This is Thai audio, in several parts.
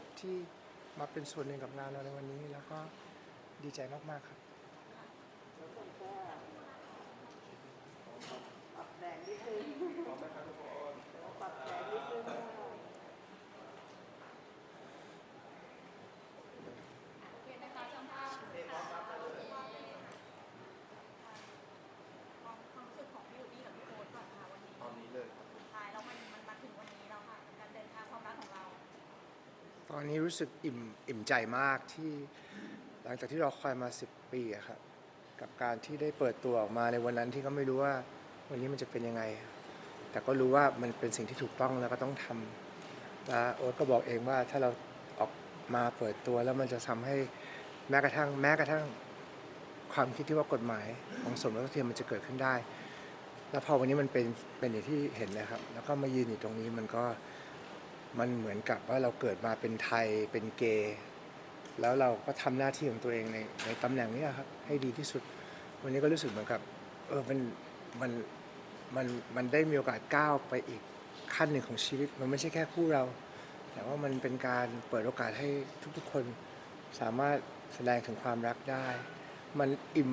ครับที่มาเป็นส่วนหนึ่งกับงานเราในวันนี้ แล้วก็ดีใจมากๆครับปรับแรงนิดนึงปรับแรงนิดนึงค่ะ ความความรู้สึกของพี่ยูบี้กับพี่โอ๊ตก่อนค่ะวันนี้ ตอนนี้เลยครับ สุดท้ายแล้วมันมันมาถึงวันนี้แล้วค่ะการเดินทางความรักของเรา ตอนนี้รู้สึกอิ่มอิ่มใจมากที่หลังจากที่เราคอยมา 10 ปีอะครับกับการที่ได้เปิดตัวออกมาในวันนั้นที่ก็ไม่รู้ว่าวันนี้มันจะเป็นยังไง แต่ก็รู้ว่ามันเป็นสิ่งที่ถูกต้องแล้วก็ต้องทำและโอ๊ตก็บอกเองว่าถ้าเราออกมาเปิดตัวแล้วมันจะทำให้แม้กระทั่ง แม้กระทั่งความคิดที่ว่ากฎหมายของสมรสเทียมมันจะเกิดขึ้นได้ แล้วพอวันนี้มันเป็นเป็นอย่างที่เห็นนะครับ แล้วก็มายืนอยู่ตรงนี้มันก็ มันเหมือนกับว่าเราเกิดมาเป็นไทยเป็นเกย์แล้วเราก็ทำหน้าที่ของตัวเองในในตำแหน่งนี้ครับให้ดีที่สุด วันนี้ก็รู้สึกเหมือนกับเออมันมันมันมันได้มีโอกาสก้าวไปอีกขั้นหนึ่งของชีวิต มันไม่ใช่แค่คู่เรา แต่ว่ามันเป็นการเปิดโอกาสให้ทุกๆคนสามารถแสดงถึงความรักได้ มันอิ่ม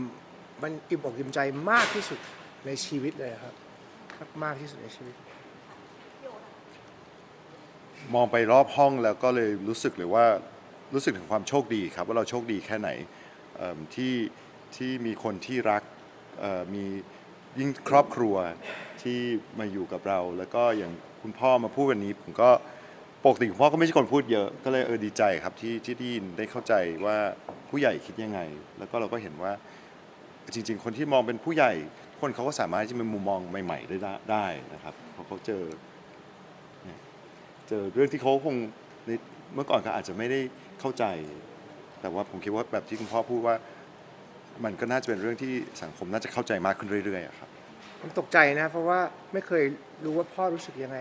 มันอิ่มอกอิ่มใจมากที่สุดในชีวิตเลยครับ มากที่สุดในชีวิต มองไปรอบห้องแล้วก็เลยรู้สึกเลยว่ารู้สึกถึงความโชคดีครับ ว่าเราโชคดีแค่ไหนที่ที่มีคนที่รักมียิ่งครอบครัวที่มาอยู่กับเรา แล้วก็อย่างคุณพ่อมาพูดวันนี้ผมก็ปกติคุณพ่อก็ไม่ใช่คนพูดเยอะก็เลยเออดีใจครับที่ที่ได้ยินได้เข้าใจว่าผู้ใหญ่คิดยังไง แล้วก็เราก็เห็นว่าจริง ๆ คนที่มองเป็นผู้ใหญ่ คนเขาก็สามารถที่จะมีมุมมองใหม่ ๆ ได้ได้นะครับเพราะเขาเจอ เจอเรื่องที่เขาคงในเมื่อก่อนเขาอาจจะไม่ได้เข้าใจ แต่ว่าผมคิดว่าแบบที่คุณพ่อพูดว่า มันก็น่าจะเป็นเรื่องที่สังคมน่าจะเข้าใจมากขึ้นเรื่อยๆอะครับ ผมตกใจนะ เพราะว่าไม่เคยรู้ว่าพ่อรู้สึกยังไง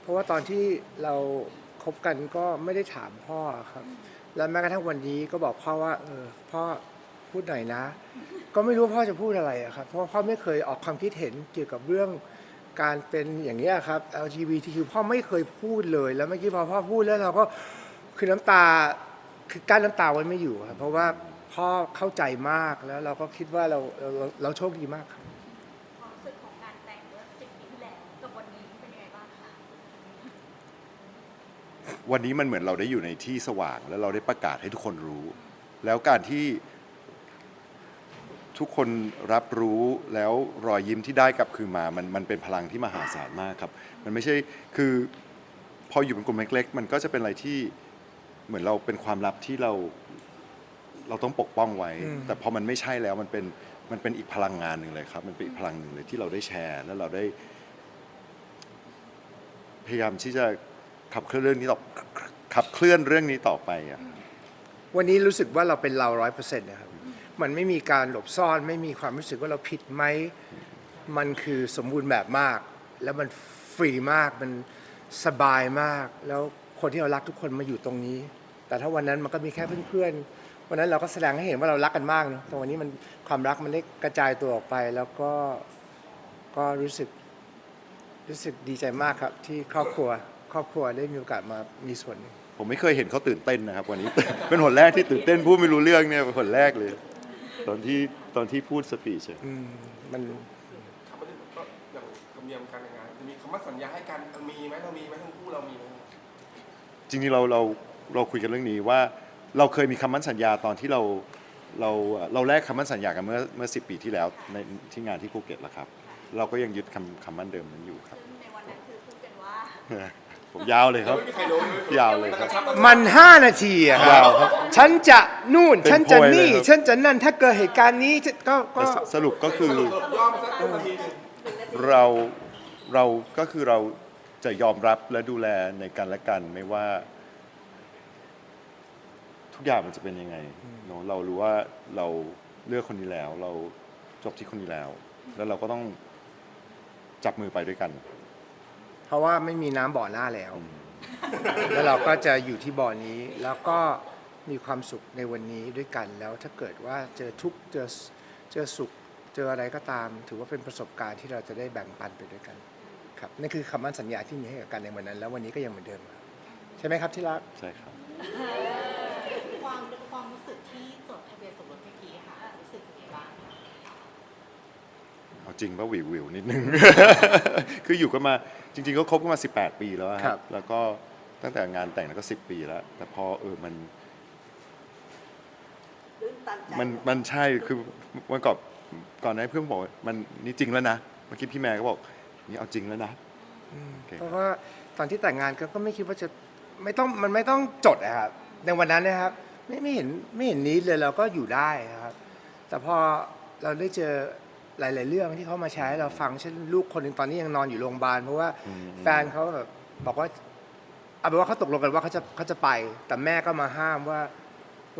เพราะว่าตอนที่เราคบกันก็ไม่ได้ถามพ่อครับ แล้วแม้กระทั่งวันนี้ก็บอกพ่อว่า เออพ่อพูดหน่อยนะ ก็ไม่รู้ว่าพ่อจะพูดอะไรอะครับเพราะว่าพ่อไม่เคยออกความคิดเห็นเกี่ยวกับเรื่อง การเป็นอย่างนี้ยครับ LGBTQ พ่อไม่เคยพูดเลย แล้วเมื่อกี้พอพ่อพูดแล้วเราก็คือน้ำตาคือกั้นน้ำตาไว้ไม่อยู่ครับเพราะว่าพ่อเข้าใจมากแล้วเราก็คิดว่าเราเราเราโชคดีมากครับ ความรู้สึกของการแต่งเมื่อสิบปีที่แล้วกับวันนี้เป็นยังไงบ้างคะวันนี้มันเหมือนเราได้อยู่ในที่สว่าง แล้วเราได้ประกาศให้ทุกคนรู้ แล้วการที่ ทุกคนรับรู้แล้วรอยยิ้มที่ได้กลับคืนมา มันมันเป็นพลังที่มหาศาลมากครับ มันไม่ใช่คือพออยู่เป็นกลุ่มเล็กๆมันก็จะเป็นอะไรที่เหมือนเราเป็นความลับที่เราเราต้องปกป้องไว้อืมแต่พอมันไม่ใช่แล้วมันเป็นมันเป็นอีกพลังงานหนึ่งเลยครับ มันเป็นอีกพลังหนึ่งเลยที่เราได้แชร์ แล้วเราได้ พยายามที่จะขับเคลื่อนเรื่องนี้ต่อขับเคลื่อนเรื่องนี้ต่อไปอะวันนี้รู้สึกว่าเราเป็นเราร้อยเปอร์เซ็นต์นะครับ มันไม่มีการหลบซ่อนไม่มีความรู้สึกว่าเราผิดไหมมันคือสมบูรณ์แบบมาก แล้วมันฟรีมากมันสบายมาก แล้วคนที่เรารักทุกคนมาอยู่ตรงนี้ แต่ถ้าวันนั้นมันก็มีแค่เพื่อนๆวันนั้นเราก็แสดงให้เห็นว่าเรารักกันมากเนอะแต่วันนี้มันความรักมันได้กระจายตัวออกไป แล้วก็ก็รู้สึกรู้สึกดีใจมากครับ ที่ครอบครัวครอบครัวได้มีโอกาสมามีส่วนผมไม่เคยเห็นเขาตื่นเต้นนะครับวันนี้ เป็นหนแรกที่ตื่นเต้นพูดไม่รู้เรื่องเนี่ยเป็นหนแรกเลย ตอนที่ตอนที่พูดสปีชอะอืมมันครับก็อย่างธรรมเนียมการแต่งงานจะมีคำมั่นสัญญาให้กันมีไหมเรามีไหมทั้งคู่เรามีไหมจริงๆเราเราเราคุยกันเรื่องนี้ว่าเราเคยมีคำมั่นสัญญาตอนที่เราเราเราแลกคำมั่นสัญญากันเมื่อเมื่อสิปีที่แล้วในที่งานที่ภูเก็ตแล้วครับ เราก็ยังยึดคำคำมั่นเดิมนั้นอยู่ครับ ซึ่งในวันนั้นคือพูดกันว่า ผมยาวเลยครับไม่มีใครรู้เลยยาวเลยครับ มันห้านาทีอะครับยาวครับฉันจะนู่น เป็นฉันจะโพยเลยนี่ครับ ฉันจะนั่นถ้าเกิดเหตุการณ์นี้จะก็ก็ แต่สสรุปก็คือสรุปย่อมาสักนาทีหนึ่งเราเราก็คือเราจะยอมรับและดูแลในกันและกันไม่ว่า ทุกอย่างมันจะเป็นยังไงเนอะเรารู้ว่าเราเลือกคนนี้แล้ว เราจบที่คนนี้แล้ว แล้วเราก็ต้องจับมือไปด้วยกัน เพราะว่าไม่มีน้ำบ่อหน้าแล้ว แล้วเราก็จะอยู่ที่บ่อนี้ แล้วก็มีความสุขในวันนี้ด้วยกัน แล้วถ้าเกิดว่าเจอทุกข์เจอเจอสุข เจออะไรก็ตาม ถือว่าเป็นประสบการณ์ที่เราจะได้แบ่งปันไปด้วยกัน ครับนั่นคือคำมั่นสัญญาที่มีให้กับกันในวันนั้น แล้ววันนี้ก็ยังเหมือนเดิมครับใช่ไหมครับที่รัก ใช่ครับอความความรู้สึกที่จดทะเบียนสมรสเมื่อกี้ค่ะ รู้สึกยังไงบ้างเอาจริงป่ะวิววิวนิดนึง คืออยู่กันมา จริงๆก็คบกันมา 18 ปีแล้วอะคครัรับ บ แล้วก็ตั้งแต่งานแต่งแล้วก็ 10 ปีแล้ว แต่พอเออมัน ตื้นตันใจมันมันใช่คือวันก่อนก่อนหนานี้เพื่อนบอกว่ามันนี่จริงแล้วนะเมื่อกี้พี่แม่ก็บอกนี่เอาจริงแล้วนะ โอเค เพราะว่าตอนที่แต่งงานก็ก็ไม่คิดว่าจะไม่ต้องมันไม่ต้องจดอะครับในวันนั้นนะครับ ไม่ไม่เห็นไม่เห็นนี้เลยเราก็อยู่ได้นะครับ แต่พอเราได้เจอ หลาย ๆ เรื่องที่เขามาแชร์ให้เราฟังเช่นลูกคนหนึ่งตอนนี้ยังนอนอยู่โรงพยาบาลเพราะว่าอืมแฟนเขาแบบบอกว่าเอาเป็นว่าเขาตกลงกันว่าเขาจะเขาจะไป แต่แม่ก็มาห้ามว่า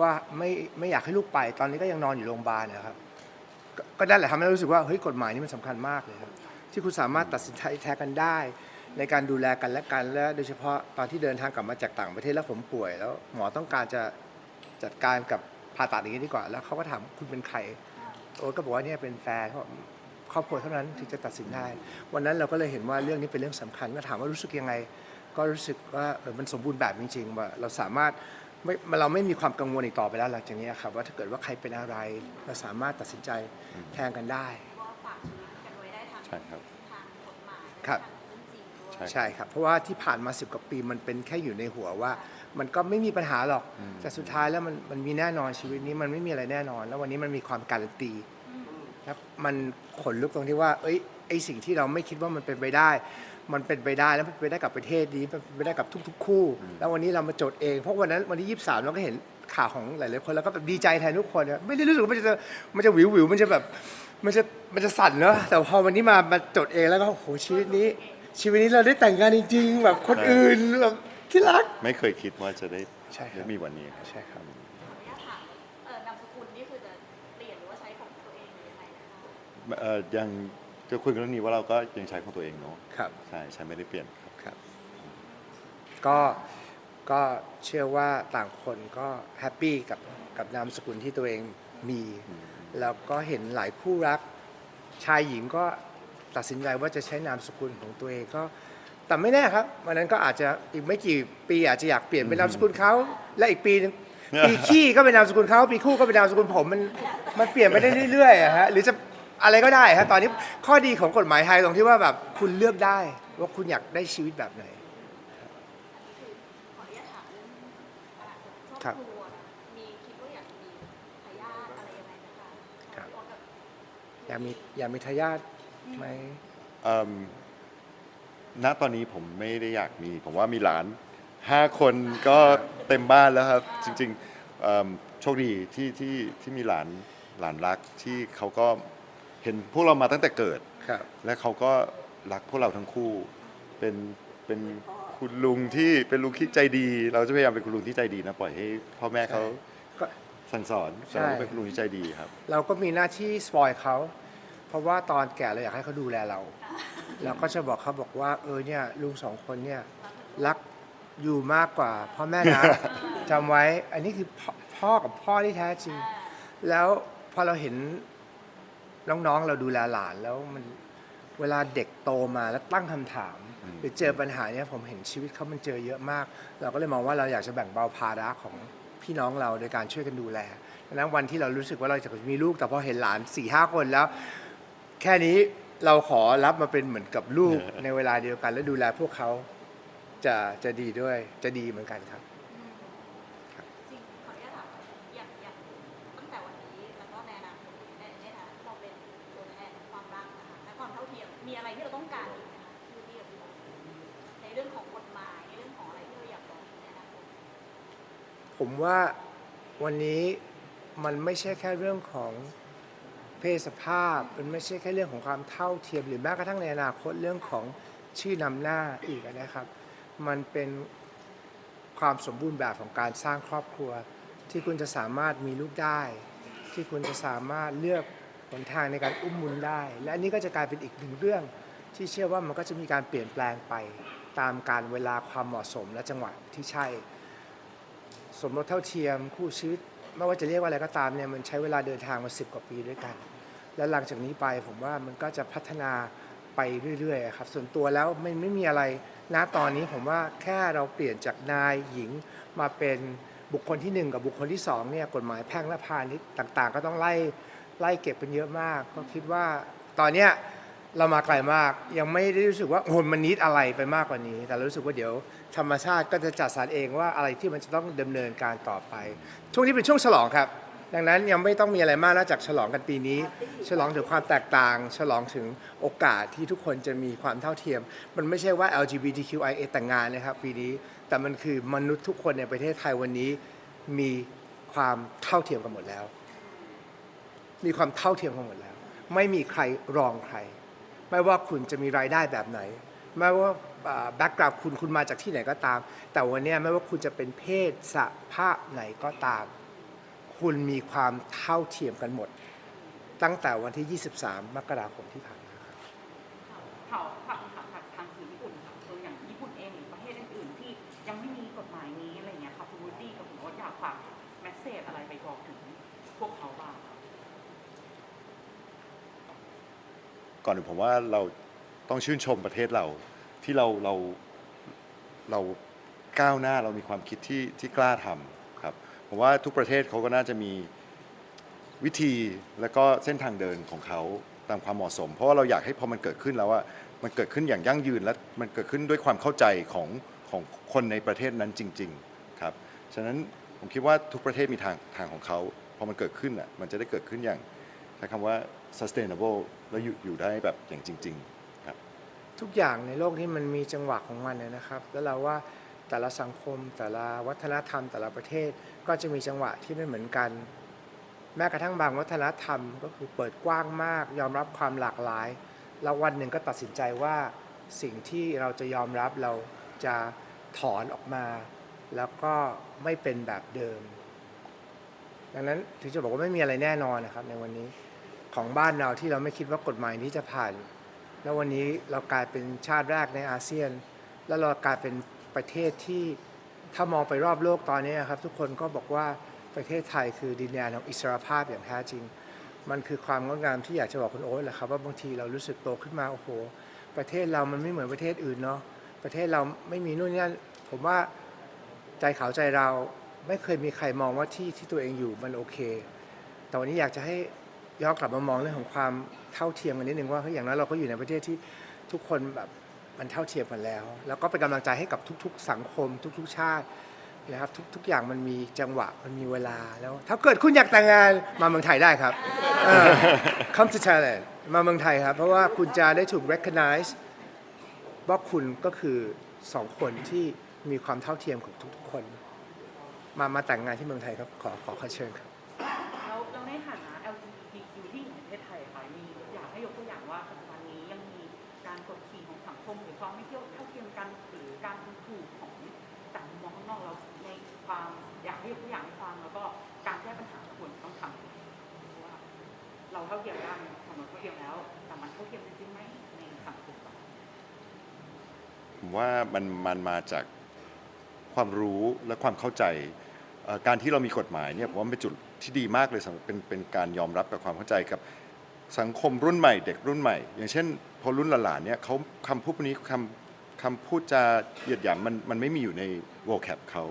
ว่าไม่ไม่อยากให้ลูกไป ตอนนี้ก็ยังนอนอยู่โรงพยาบาลนะครับ ก็ก็นั่นแหละทำให้เรารู้สึกว่าเฮ้ยกฎหมายนี่มันสำคัญมากเลยครับ ที่คุณสามารถตัดสินใจแท้กันได้ ในการดูแลกันและกันและโดยเฉพาะตอนที่เดินทางกลับมาจากต่างประเทศแล้วผมป่วย แล้วหมอต้องการจะจัดการกับผ่าตัดอย่างนี้ดีกว่า แล้วเขาก็ถามคุณเป็นใคร โอ๊ตก็บอกว่าเนี่ยเป็นแฟนเขาบอกครอบครัวเท่านั้นถึงจะตัดสินได้ วันนั้นเราก็เลยเห็นว่าเรื่องนี้เป็นเรื่องสำคัญก็ถามว่ารู้สึกยังไง ก็รู้สึกว่าเออมันสมบูรณ์แบบจริงๆว่าเราสามารถไม่เราไม่มีความกังวลอีกต่อไปแล้วหลังจากนี้ครับว่าถ้าเกิดว่าใครเป็นอะไรเราสามารถตัดสินใจแทนกันได้ว่าฝากชีวิตกันไว้ได้ทางใช่ครับทางกฎหมายครับ ใช่ใช่ครับเพราะว่าที่ผ่านมาสิบกว่าปีมันเป็นแค่อยู่ในหัวว่า มันก็ไม่มีปัญหาหรอก แต่สุดท้ายแล้วมันมันมีแน่นอนชีวิตนี้มันไม่มีอะไรแน่นอน แล้ววันนี้มันมีความการันตีครับมันขนลุกตรงที่ว่า เอ้ยไอสิ่งที่เราไม่คิดว่ามันเป็นไปได้ มันเป็นไปได้แล้วมันเป็นไปได้กับประเทศนี้มันเป็นไปได้กับทุก ๆ คู่ แล้ววันนี้เรามาจดเองเพราะวันนั้นวันที่ยี่สิบสามเราก็เห็นข่าวของหลายๆคนแล้วก็แบบดีใจแทนทุกคนนะไม่ได้รู้สึกว่ามันจะมันจะวิววิวๆมันจะแบบมันจะมันจะสั่นเนอะแต่พอวันนี้มามาจดเองแล้วก็โอ้โหชีวิตนี้ ชีวิตนี้เราได้แต่งงานจริงๆแบบคนอื่นแบบที่รัก ไม่เคยคิดว่าจะได้ใช่ครับ ได้มีวันนี้ครับใช่ครับขออนุญาตถามเอ่อนามสกุลนี่คือจะเปลี่ยนหรือว่าใช้ของตัวเองหรือยังไงนะคะเอ่อยังจะคุยกันเรื่องนี้ว่าเราก็ยังใช้ของตัวเองเนาะครับ ใช่ใช้ไม่ได้เปลี่ยนครับ ครับ ก็ก็เชื่อว่าต่างคนก็แฮปปี้กับกับนามสกุลที่ตัวเองมีแล้วก็เห็นหลายคู่รัก ชายหญิงก็ ตัดสินใจว่าจะใช้นามสกุลของตัวเองก็ แต่ไม่แน่ครับวันนั้นก็อาจจะอีกไม่กี่ปีอาจจะอยากเปลี่ยนเป็นนามสกุลเขาและอีกปีหนึงปีขี้ก็เป็นนามสกุลเขาปีคู่ก็เป็นนามสกุลผมมันมันเปลี่ยนไปได้เรื่อยๆอะฮะหรือจะอะไรก็ได้ฮะตอนนี้ข้อดีของกฎหมายไทยตรงที่ว่าแบบคุณเลือกได้ว่าคุณอยากได้ชีวิตแบบไหน ขออนุญาตถามเรื่องอนาคตคครัรอบบครัวมีคิดว่าอยากมีทายาทอะไรยังไงนะคะครับพี่โอ๊ตกับอยากมีอยากมีทายาท ไหมเอิ่มณตอนนี้ผมไม่ได้อยากมี ผมว่ามีหลานห้าคนก็เต็มบ้านแล้วครับ จริงๆเอิ่มโชคดีที่ที่ที่มีหลานหลานรักที่เขาก็เห็นพวกเรามาตั้งแต่เกิด ครับ และเขาก็รักพวกเราทั้งคู่ เป็น เป็นคุณลุงที่เป็นลุงที่ใจดี เราจะพยายามเป็นคุณลุงที่ใจดีนะ ปล่อยให้พ่อแม่เขาก็สั่งสอนใช่ เราก็เป็นคุณลุงที่ใจดีครับ เราก็มีหน้าที่สปอยเขา เพราะว่าตอนแก่เราอยากให้เขาดูแลเรา เราก็จะบอกเขาบอกว่า เออเนี่ยลุงสองคนเนี่ยรักอยู่มากกว่าพ่อแม่นะจำไว้ อันนี้คือพ่อพ่อกับพ่อที่แท้จริง แล้วพอเราเห็นน้องๆเราดูแลหลานแล้วมันเวลาเด็กโตมาแล้วตั้งคำถามอืมหรือเจอปัญหาเนี่ยผมเห็นชีวิตเขามันเจอเยอะมาก เราก็เลยมองว่าเราอยากจะแบ่งเบาภาระของพี่น้องเราโดยการช่วยกันดูแลดังนั้นวันที่เรารู้สึกว่าเราจะมีลูกแต่พอเห็นหลานสี่ห้าคนแล้ว แค่นี้เราขอรับมาเป็นเหมือนกับลูก ในเวลาเดียวกัน แล้วดูแลพวกเขาจะจะดีด้วยจะดีเหมือนกันครับ จริงขออนุญาตถามอย่างอย่างตั้งแต่วันนี้แล้วก็ในอนาคตในในฐานะที่เราเป็นตัวแทนของความรักนะคะและความเท่าเทียมมีอะไรที่เราต้องการอีกไหมคะที่ที่เราบอกในเรื่องของกฎหมายในเรื่องของอะไรที่เราอยากบอกในอนาคตผมว่าวันนี้มันไม่ใช่แค่เรื่องของ เพศสภาพ มันไม่ใช่แค่เรื่องของความเท่าเทียม หรือแม้กระทั่งในอนาคตเรื่องของชื่อนำหน้าอีกนะครับ มันเป็นความสมบูรณ์แบบของการสร้างครอบครัว ที่คุณจะสามารถมีลูกได้ ที่คุณจะสามารถเลือกหนทางในการอุ้มบุญได้ และอันนี้ก็จะกลายเป็นอีกหนึ่งเรื่อง ที่เชื่อว่ามันก็จะมีการเปลี่ยนแปลงไปตามการเวลาความเหมาะสมและจังหวะที่ใช่ สมรสเท่าเทียมคู่ชีวิต ไม่ว่าจะเรียกว่าอะไรก็ตามเนี่ยมันใช้เวลาเดินทางมาสิบกว่าปีด้วยกัน และหลังจากนี้ไปผมว่ามันก็จะพัฒนาไปเรื่อยๆครับส่วนตัวแล้วไม่ไม่มีอะไรณตอนนี้ผมว่าแค่เราเปลี่ยนจากนายหญิงมาเป็นบุคคลที่หนึ่งกับบุคคลที่สองเนี่ยกฎหมายแพ่งและพาณิชย์ต่างๆ ก็ต้องไล่ไล่เก็บกันเยอะมาก ก็คิดว่าตอนเนี้ย เรามาไกลมากยังไม่ได้รู้สึกว่าโหมันนิดอะไรไปมากกว่านี้ แต่รู้สึกว่าเดี๋ยวธรรมชาติก็จะจัดสรรเองว่าอะไรที่มันจะต้องดำเนินการต่อไป ช่วงนี้เป็นช่วงฉลองครับ ดังนั้นยังไม่ต้องมีอะไรมากนอกจากฉลองกันปีนี้ ฉลองถึงความแตกต่าง ฉลองถึงโอกาสที่ทุกคนจะมีความเท่าเทียม มันไม่ใช่ว่า LGBTQIA แต่งงานนะครับปีนี้ แต่มันคือมนุษย์ทุกคนในประเทศไทยวันนี้มีความเท่าเทียมกันหมดแล้ว มีความเท่าเทียมกันหมดแล้ว ไม่มีใครรองใคร ไม่ว่าคุณจะมีรายได้แบบไหน ไม่ว่าแบ็กกราวด์คุณคุณมาจากที่ไหนก็ตาม แต่วันนี้ไม่ว่าคุณจะเป็นเพศสภาพไหนก็ตาม คุณมีความเท่าเทียมกันหมด ตั้งแต่วันที่ 23 มกราคมที่ผ่านมาครับข่าวข่าวข่าวจากทางสื่อญี่ปุ่นค่ะตัวอย่างญี่ปุ่นเองหรือประเทศอื่นๆที่ยังไม่มีกฎหมายนี้อะไรเงี้ยค่ะคุณวูดดี้กับคุณโอ๊ตอยากฝากแมสเซจอะไรไปบอกถึงพวกเขาบ้างคะ ก่อนอื่นผมว่าเราต้องชื่นชมประเทศเราที่เราเราเราก้าวหน้าเรามีความคิดที่ที่กล้าทำครับผมว่าทุกประเทศเขาก็น่าจะมีวิธีและก็เส้นทางเดินของเขาตามความเหมาะสม เพราะว่าเราอยากให้พอมันเกิดขึ้นแล้วว่ามันเกิดขึ้นอย่างยั่งยืนและมันเกิดขึ้นด้วยความเข้าใจของของคนในประเทศนั้นจริง ๆครับ ฉะนั้นผมคิดว่าทุกประเทศมีทางทางของเขาพอมันเกิดขึ้นอะมันจะได้เกิดขึ้นอย่าง ใช้คำว่า sustainable แล้วอยู่อยู่ได้แบบอย่างจริง ๆ ครับ ทุกอย่างในโลกนี้มันมีจังหวะของมันนะครับ แล้วเราว่าแต่ละสังคม แต่ละวัฒนธรรม แต่ละประเทศก็จะมีจังหวะที่ไม่เหมือนกัน แม้กระทั่งบางวัฒนธรรมก็คือเปิดกว้างมาก ยอมรับความหลากหลาย แล้ววันหนึ่งก็ตัดสินใจว่าสิ่งที่เราจะยอมรับเราจะถอนออกมา แล้วก็ไม่เป็นแบบเดิม ดังนั้นถึงจะบอกว่าไม่มีอะไรแน่นอนนะครับในวันนี้ ของบ้านเราที่เราไม่คิดว่ากฎหมายนี้จะผ่าน แล้ววันนี้เรากลายเป็นชาติแรกในอาเซียน แล้วเรากลายเป็นประเทศที่ถ้ามองไปรอบโลกตอนนี้ครับ ทุกคนก็บอกว่าประเทศไทยคือดินแดนของอิสรภาพอย่างแท้จริง มันคือความงดงามที่อยากจะบอกคุณโอ๊ตแหละครับว่าบางทีเรารู้สึกโตขึ้นมาโอ้โห ประเทศเรามันไม่เหมือนประเทศอื่นเนาะประเทศเราไม่มีนู่นนี่นั่นผมว่าใจเขาใจเราไม่เคยมีใครมองว่าที่ที่ตัวเองอยู่มันโอเค แต่วันนี้อยากจะให้ ย้อนกลับมามองเรื่องของความเท่าเทียมกันนิดนึงว่าเฮ้ยอย่างนั้นเราก็อยู่ในประเทศที่ทุกคนแบบมันเท่าเทียมกันแล้ว แล้วก็เป็นกำลังใจให้กับทุก ๆ สังคม ทุก ๆ ชาตินะครับทุกทุกอย่างมันมีจังหวะมันมีเวลาแล้ว ถ้าเกิดคุณอยากแต่งงานมาเมืองไทยได้ครับ come to Thailand มาเมืองไทยครับ เพราะว่าคุณจะได้ถูก recognize ว่าคุณก็คือสองคนที่มีความเท่าเทียมกับทุกๆคน มามาแต่งงานที่เมืองไทยครับ ขอขอเชิญครับ รือความไม่เที่ยวเท่าเทียมกันหรือการดูถูกของจากมุมมองข้างนอกแล้วในความอยากให้ยกตัวอย่างให้ฟังแล้วก็การแก้ปัญหาควรต้องทำเพราะว่าเราเท่าเทียมกันสมมติเท่าเทียมแล้ว แต่มันเท่าเทียมจริงๆไหมในสังคมผมว่ามันมันมาจากความรู้และความเข้าใจการที่เรามีกฎหมายเนี่ยผมว่าเป็นจุดที่ดีมากเลยสำหรับเป็นเป็นการยอมรับกับความเข้าใจกับ สังคมรุ่นใหม่ เด็กรุ่นใหม่ อย่างเช่น พอรุ่นหลานๆเนี่ยเขาคำพูดพวกนี้คำคำพูดจะเหยียดหยามมันมันไม่มีอยู่ใน vocab เขา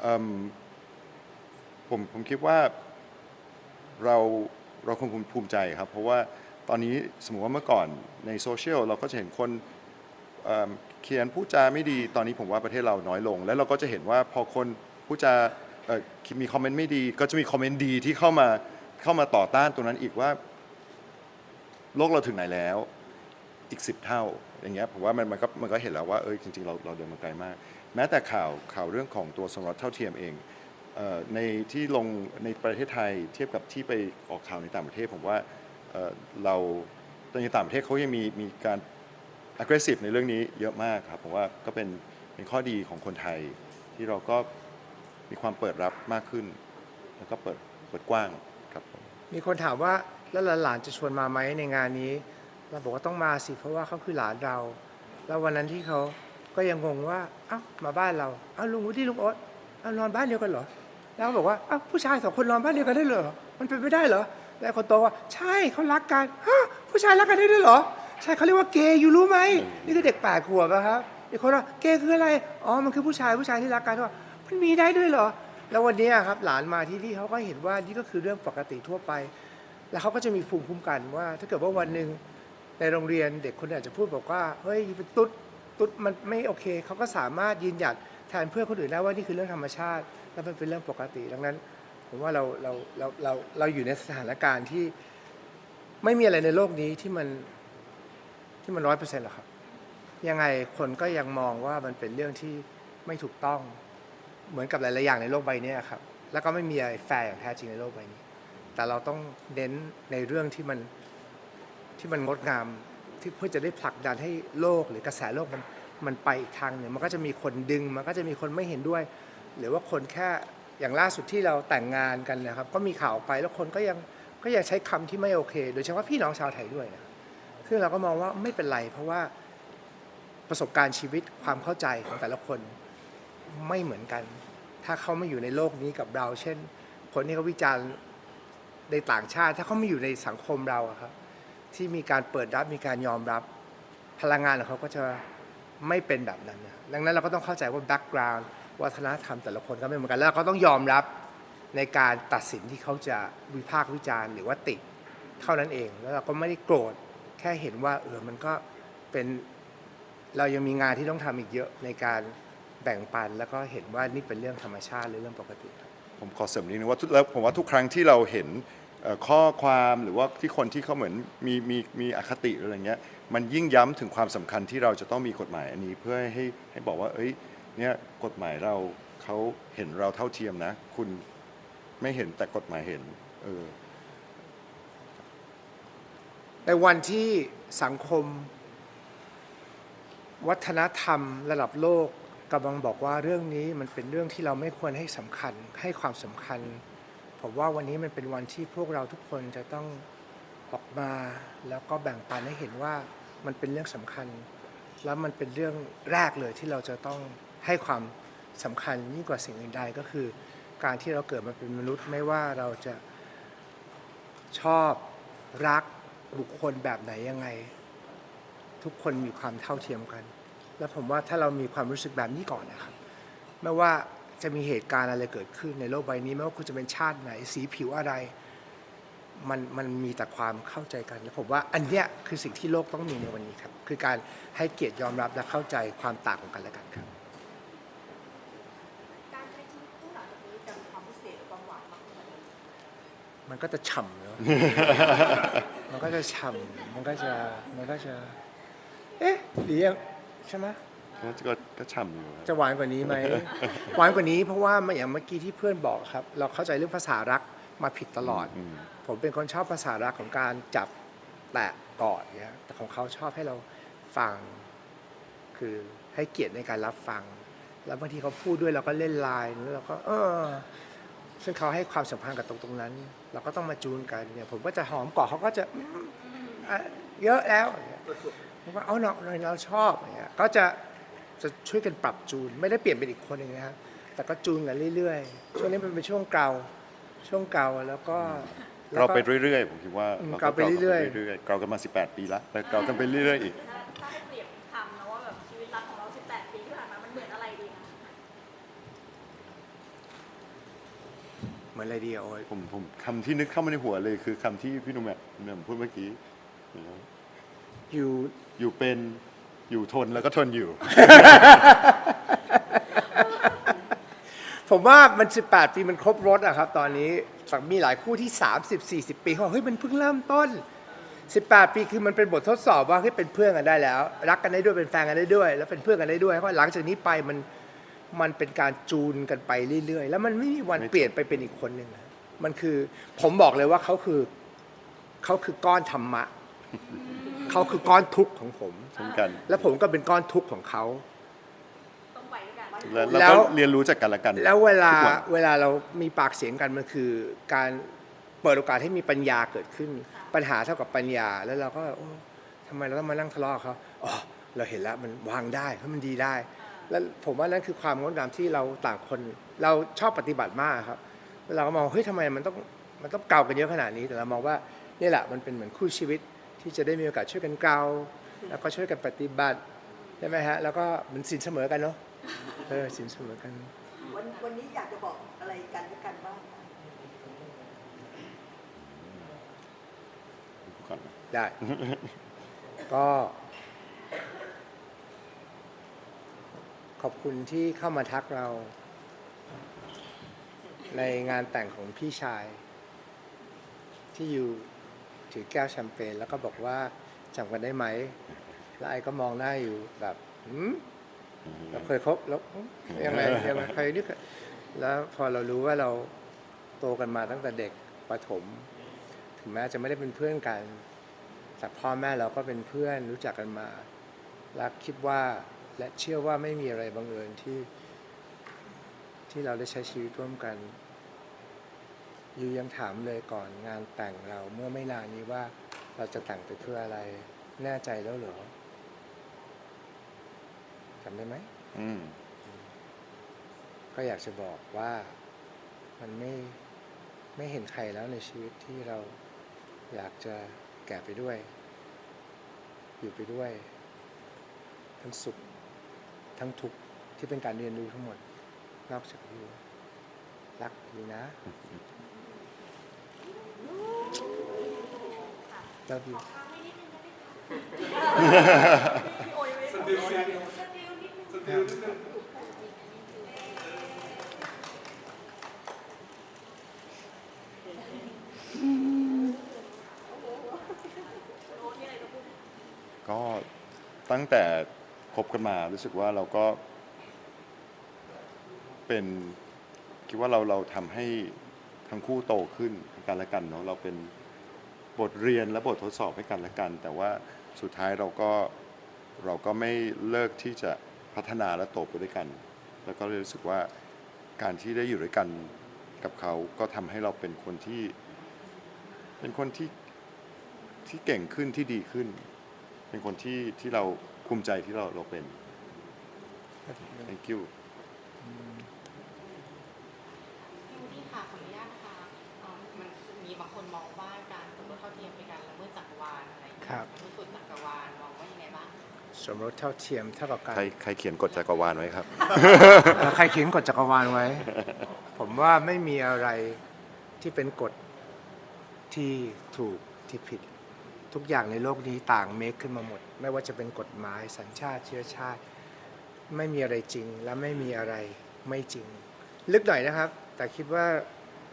เอิ่มผมผมคิดว่าเราเราคงภูมิใจครับ เพราะว่าตอนนี้สมมติว่าเมื่อก่อนในโซเชียลเราก็จะเห็นคนเอิ่มเขียนพูดจาไม่ดีตอนนี้ผมว่าประเทศเราน้อยลง แล้วเราก็จะเห็นว่าพอคนพูดจาเอ่อมีคอมเมนต์ไม่ดี ก็จะมีคอมเมนต์ดีที่เข้ามาเข้ามาต่อต้านตรงนั้นอีกว่า โลกเราถึงไหนแล้วอีกสิบเท่าอย่างเงี้ยผมว่ามันมันก็มันก็เห็นแล้วว่าเออจริงๆเราเราเดินมาไกลมาก แม้แต่ข่าวข่าวเรื่องของตัวสมรสเท่าเทียมเองเอ่อในที่ลงในประเทศไทยเทียบกับที่ไปออกข่าวในต่างประเทศ ผมว่าเอ่อเราในต่างประเทศเขายังมีมีการ aggressive ในเรื่องนี้เยอะมากครับผมว่าก็เป็นเป็นข้อดีของคนไทยที่เราก็มีความเปิดรับมากขึ้น แล้วก็เปิดเปิดกว้างครับผมมีคนถามว่า แล้วหลานๆจะชวนมาไหมในงานนี้ เราบอกว่าต้องมาสิเพราะว่าเขาคือหลานเรา แล้ววันนั้นที่เขาก็ยังงงว่าเอ้ามาบ้านเราเอ้าลุงวุฒิลุงโอ๊ตเอ้านอนบ้านเดียวกันเหรอแล้วเขาบอกว่าเอ้าผู้ชายสองคนนอนบ้านเดียวกันได้เหรอมันเป็นไปได้เหรอแล้วคนโตว่าใช่เขารักกันฮะผู้ชายรักกันได้ด้วยเหรอใช่เขาเรียกว่าเกย์อยู่รู้ไหมนี่คือเด็กแปดขวบอะครับอีกคนว่าเกย์คืออะไรอ๋อมันคือผู้ชายผู้ชายที่รักกันว่ามันมีได้ด้วยเหรอแล้ววันนี้อะครับหลานมาที่นี่เขาก็เห็นว่านี่ก็คือเรื่องปกติทั่วไป แล้วเขาก็จะมีภูมิคุ้มกันว่า ถ้าเกิดว่าวันหนึ่งในโรงเรียนเด็กคนหนึ่งอาจจะพูดบอกว่าเฮ้ยเป็นตุ๊ดตุ๊ดมันไม่โอเคเขาก็สามารถยืนหยัดแทนเพื่อนคนอื่นได้ว่านี่คือเรื่องธรรมชาติ และมันเป็นเรื่องปกติ ดังนั้น ผมว่าเราเราเราเราเราอยู่ในสถานการณ์ที่ไม่มีอะไรในโลกนี้ที่มันที่มันร้อยเปอร์เซ็นต์หรอกครับ ยังไงคนก็ยังมองว่ามันเป็นเรื่องที่ไม่ถูกต้อง เหมือนกับหลาย ๆ อย่างในโลกใบนี้ครับ แล้วก็ไม่มีอะไรแฟร์อย่างแท้จริงในโลกใบนี้ แต่เราต้องเน้นในเรื่องที่มันที่มันงดงามที่เพื่อจะได้ผลักดันให้โลกหรือกระแสโลกมันมันไปอีกทางหนึ่งมันก็จะมีคนดึง มันก็จะมีคนไม่เห็นด้วย หรือว่าคนแค่อย่างล่าสุดที่เราแต่งงานกันนะครับ ก็มีข่าวไปแล้วคนก็ยังก็ยังใช้คำที่ไม่โอเค โดยเฉพาะพี่น้องชาวไทยด้วยนะซึ่งเราก็มองว่าไม่เป็นไร เพราะว่าประสบการณ์ชีวิตความเข้าใจของแต่ละคนไม่เหมือนกัน ถ้าเขาไม่อยู่ในโลกนี้กับเรา เช่น คนที่เขาวิจารณ์ ในต่างชาติ ถ้าเขาไม่อยู่ในสังคมเราอะครับ ที่มีการเปิดรับมีการยอมรับพลังงานของเขาก็จะไม่เป็นแบบนั้นนะดังนั้นเราก็ต้องเข้าใจว่าแบ็กกราวน์วัฒนธรรมแต่ละคนก็ไม่เหมือนกัน แล้วเราก็ต้องยอมรับในการตัดสินที่เขาจะวิพากษ์วิจารณ์หรือว่าติเท่านั้นเอง แล้วเราก็ไม่ได้โกรธแค่เห็นว่าเออมันก็เป็นเรายังมีงานที่ต้องทำอีกเยอะในการแบ่งปัน แล้วก็เห็นว่านี่เป็นเรื่องธรรมชาติหรือเรื่องปกติครับ ผมขอเสริมนิดนึงว่าแล้วผมว่าทุกครั้งที่เราเห็นข้อความหรือว่าที่คนที่เขาเหมือนมีมีมีอคติอะไรเงี้ยมันยิ่งย้ำถึงความสำคัญที่เราจะต้องมีกฎหมายอันนี้เพื่อให้ให้บอกว่า เอ้ยเนี่ยกฎหมายเราเขาเห็นเราเท่าเทียมนะ คุณไม่เห็นแต่กฎหมายเห็นเออในวันที่สังคม วัฒนธรรมระดับโลก กำลังบอกว่าเรื่องนี้มันเป็นเรื่องที่เราไม่ควรให้สำคัญให้ความสำคัญ ผมว่าวันนี้มันเป็นวันที่พวกเราทุกคนจะต้องออกมาแล้วก็แบ่งปันให้เห็นว่ามันเป็นเรื่องสำคัญ แล้วมันเป็นเรื่องแรกเลยที่เราจะต้องให้ความสำคัญยิ่งกว่าสิ่งอื่นใดก็คือ การที่เราเกิดมาเป็นมนุษย์ไม่ว่าเราจะชอบรักบุคคลแบบไหนยังไง ทุกคนมีความเท่าเทียมกัน แล้วผมว่าถ้าเรามีความรู้สึกแบบนี้ก่อนนะครับไม่ว่าจะมีเหตุการณ์อะไรเกิดขึ้นในโลกใบนี้ไม่ว่าคุณจะเป็นชาติไหน สีผิวอะไร มันมันมีแต่ความเข้าใจกันแล้วผมว่าอันเนี้ยคือสิ่งที่โลกต้องมีในวันนี้ครับ คือการให้เกียรติยอมรับและเข้าใจความต่างของกันและกันครับ การใช้ชีวิตคู่หลังจากนี้จะมีความพิเศษหรือความหวานมากขึ้นกว่านี้มันก็จะฉ่ำเนอะ มันก็จะฉ่ำมันก็จะมันก็จะ เอ๊ะหรือยัง ใช่ไหมก็ก็ก็ฉ่ำอยู่ครับ จะหวานกว่านี้ไหม หวานกว่านี้เพราะว่าอย่างเมื่อกี้ที่เพื่อนบอกครับ เราเข้าใจเรื่องภาษารักมาผิดตลอด อืม ผมเป็นคนชอบภาษารักของการจับแตะกอดเนี่ยแต่ของเขาชอบให้เราฟัง คือให้เกียรติในการรับฟัง แล้วบางทีเขาพูดด้วยเราก็เล่นไลน์แล้วเราก็ เออ ซึ่งเขาให้ความสัมพันธ์กับตรงตรงนั้น เราก็ต้องมาจูนกันเนี่ย ผมก็จะหอมกอดเขาก็จะอืมอะเยอะแล้วอย่างเงี้ย ผมว่าเอาหน่อยเราชอบอย่างเงี้ยก็จะจะช่วยกันปรับจูน ไม่ได้เปลี่ยนเป็นอีกคนหนึ่งนะครับแต่ก็จูนกันเรื่อยๆ ช่วงนี้มันเป็นช่วงเกลาช่วงเกลาแล้วก็แล้วเราก็ไปเรื่อยๆผมคิดว่าอืมก็เกาไปเรื่อยๆเรื่อยๆเกากันมา 18 ปีแล้วแต่เกากันไปเรื่อยๆอีกถ้าถ้าให้เปรียบคำนะว่าแบบชีวิตรักของเรา 18 ปีที่ผ่านมามันเหมือนอะไรดีคะเหมือนอะไรดีอะโอ้ยผมผมคำที่นึกเข้ามาในหัวเลยคือคำที่พี่หนุ่มแหม่มแหม่มพูดเมื่อกี้อยู่ อยู่เป็นอยู่ทนแล้วก็ทนอยู่ ผมว่ามัน 18 ปีมันครบรถอะครับ ตอนนี้แต่มีหลายคู่ที่ 30 40 ปีเขาบอกเฮ้ยมันเพิ่งเริ่มต้น 18 ปีคือมันเป็นบททดสอบว่าเฮ้ยเป็นเพื่อนกันได้แล้ว รักกันได้ด้วยเป็นแฟนกันได้ด้วย แล้วเป็นเพื่อนกันได้ด้วยเพราะหลังจากนี้ไปมันมันเป็นการจูนกันไปเรื่อยๆ แล้วมันไม่มีวันเปลี่ยนไปเป็นอีกคนหนึ่งนะมันคือผมบอกเลยว่าเขาคือเขาคือก้อนธรรมะ เขาคือก้อนทุกข์ของผมเช่นกัน และผมก็เป็นก้อนทุกข์ของเขา ต้องไปด้วยกันแล้วแล้แล้ววก็เรียนรู้จากกันและกันแล้วเวลาทุกวันเวลาเรามีปากเสียงกันมันคือ การเปิดโอกาสให้มีปัญญาเกิดขึ้น ปัญหาเท่ากับปัญญาแล้วเราก็โอ้ทำไมเราต้องมานั่งทะเลาะกับเขาอ๋อเราเห็นแล้วมันวางได้เพราะมันดีได้ แล้วผมว่านั่นคือความงดงามที่เราต่างคน เราชอบปฏิบัติมากครับแล้วเราก็มองเฮ้ยทำไมมันต้องมันต้องเกากันเยอะขนาดนี้แต่เรามองว่านี่แหละมันเป็นเหมือนคู่ชีวิต ที่จะได้มีโอกาสช่วยกันเกาแล้วก็ช่วยกันปฏิบัติใช่ไหมฮะแล้วก็เหมือนสินเสมอกันเนาะเออสินเสมอกันวันวันวันนี้อยากจะบอกอะไรกันและกันบ้างคะก่อนนะได้ก็ขอบคุณที่เข้ามาทักเรา ในงานแต่งของพี่ชาย ที่อยู่ ถือแก้วแชมเปญแล้วก็บอกว่าจำกันได้ไหม แล้วไอ้ก็มองหน้าอยู่แบบหืมเราเคยคบแล้วหืมยังไงยังไงใครนึกแล้วพอเรารู้ว่าเราโตกันมาตั้งแต่เด็กประถม ถึงแม้จะไม่ได้เป็นเพื่อนกันแต่พ่อแม่เราก็เป็นเพื่อนรู้จักกันมาและคิดว่าและเชื่อว่าไม่มีอะไรบังเอิญที่ ที่เราได้ใช้ชีวิตร่วมกันอ ยู่ยังถามเลยก่อนงานแต่งเราเมื่อไม่นานนี้ว่าเราจะแต่งไปเพื่ออะไร แน่ใจแล้วเหรอจำได้ไหมอืมก็อยากจะบอกว่ามันไม่ไม่เห็นใครแล้วในชีวิตที่เราอยากจะแก่ไปด้วย อยู่ไปด้วย ทั้งสุข ทั้งทุกข์ที่เป็นการเรียนรู้ทั้งหมด นอกจากอยู่รักอยู่นะ love you ค้าพี่โอยไม่สติลสติลสติลนิดนึงก็ตั้งแต่คบกันมารู้สึกว่าเราก็ เป็นคิดว่าเราเราทำให้ทั้งคู่โตขึ้นกันและกันเนาะเราเป็น บทเรียนและบททดสอบให้กันและกัน แต่ว่าสุดท้ายเราก็เราก็ไม่เลิกที่จะพัฒนาและโตไปด้วยกัน แล้วก็เลยรู้สึกว่าการที่ได้อยู่ด้วยกันกับเขาก็ทำให้เราเป็นคนที่ เป็นคนที่ที่เก่งขึ้นที่ดีขึ้น เป็นคนที่ที่เราภูมิใจที่เราเราเป็น thank you พี่วูดดี้ค่ะขออนุญาตนะคะเอ่อมันมีบางคนมองว่าการ ครับมนุษย์สุดจักรวาลมองว่ายังไงบ้างสมรสเท่าเทียมเท่ากับการใครใครเขียนกฎจักรวาลไว้ครับเอ่อใครเขียนกฎจักรวาลไว้ ผมว่าไม่มีอะไรที่เป็นกฎที่ถูกที่ผิด ทุกอย่างในโลกนี้ต่างเมคขึ้นมาหมด ไม่ว่าจะเป็นกฎหมายสัญชาติเชื้อชาติ ไม่มีอะไรจริงและไม่มีอะไรไม่จริง ลึกหน่อยนะครับ แต่คิดว่า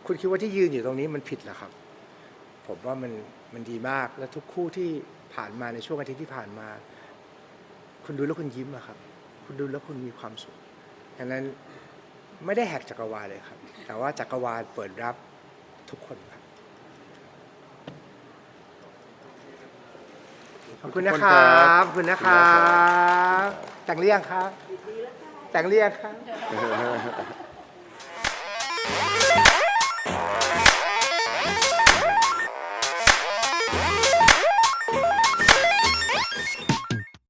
คุณคิดว่าที่ยืนอยู่ตรงนี้มันผิดเหรอครับ ผมว่ามัน มันดีมาก และทุกคู่ที่ผ่านมาในช่วงอาทิตย์ที่ผ่านมา คุณดูแล้วคุณยิ้มอะครับ คุณดูแล้วคุณมีความสุขดังนั้นไม่ได้แหกจักรวาลเลยครับ แต่ว่าจักรวาลเปิดรับทุกคนครับขอบคุณนะครับขอบคุณนะครับ แต่งเรียงครับแล้วค่ะแต่งเรียงครับ